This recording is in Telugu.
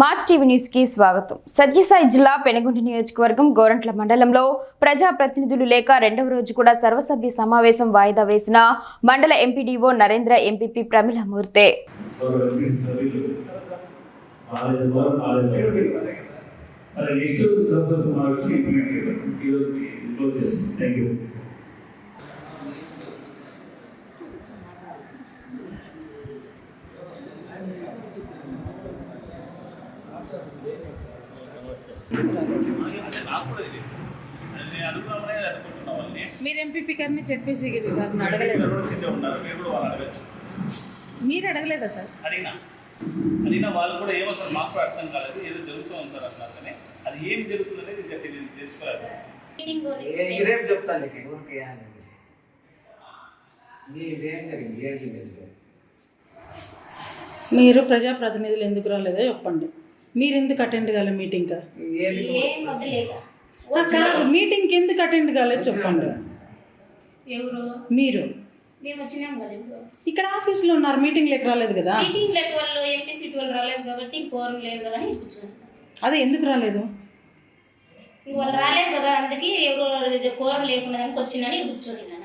మాస్ టీవీ న్యూస్కి స్వాగతం. సత్యసాయి జిల్లా పెనుగొండ నియోజకవర్గం గోరంట్ల మండలంలో ప్రజా ప్రతినిధులు లేక రెండవ రోజు కూడా సర్వసభ్య సమావేశం వాయిదా వేసిన మండల ఎంపీడీఓ నరేంద్ర ఎంపీపీ ప్రమిళ మూర్తే మరి నెక్స్ట్ సమావేశం ఇంప్లిమెంట్ చేద్దాం ఈరోజు క్లోజ్ థ్యాంక్ యూ మీరు ఎంపీపీ గారిని జెడ్పీసీ గారిని అడగలేదు మీరు కూడా వాళ్ళు అడగచ్చు మీరు అడగలేదా సార్? అడిగినా. అడిగినా వాళ్ళు కూడా ఏమో సార్ మాకు కూడా అర్థం కాలేదు. ఏదో జరుగుతుంది సార్ అట్లా అది ఏం జరుగుతుంది అనేది ఇంకా తెలియదు తెలుసుకోలేదు. రేపు చెప్తాను నీకు ఊరికి అనేది నీ ఇదేం జరిగింది ఏంటి జరిగింది మీరు ప్రజాప్రతినిధులు ఎందుకు రాలేదో చెప్పండి. మీరు ఎందుకు అటెండ్ కాలే మీటింగ్ కాదు మీటింగ్కి ఎందుకు అటెండ్ కాలేదు చెప్పండి ఎవరు మీరు మేము వచ్చినాం కదా ఇప్పుడు ఇక్కడ ఆఫీస్లో ఉన్నారు మీటింగ్ లేక రాలేదు కదా మీటింగ్ లేక వాళ్ళు ఎంపీ సీట్ వాళ్ళు రాలేదు కాబట్టి కోరం లేదు కదా అని కూర్చొని అదే ఎందుకు రాలేదు వాళ్ళు రాలేదు కదా అందుకే ఎవరు కోరం లేకుండా వచ్చిందని కూర్చొని నేను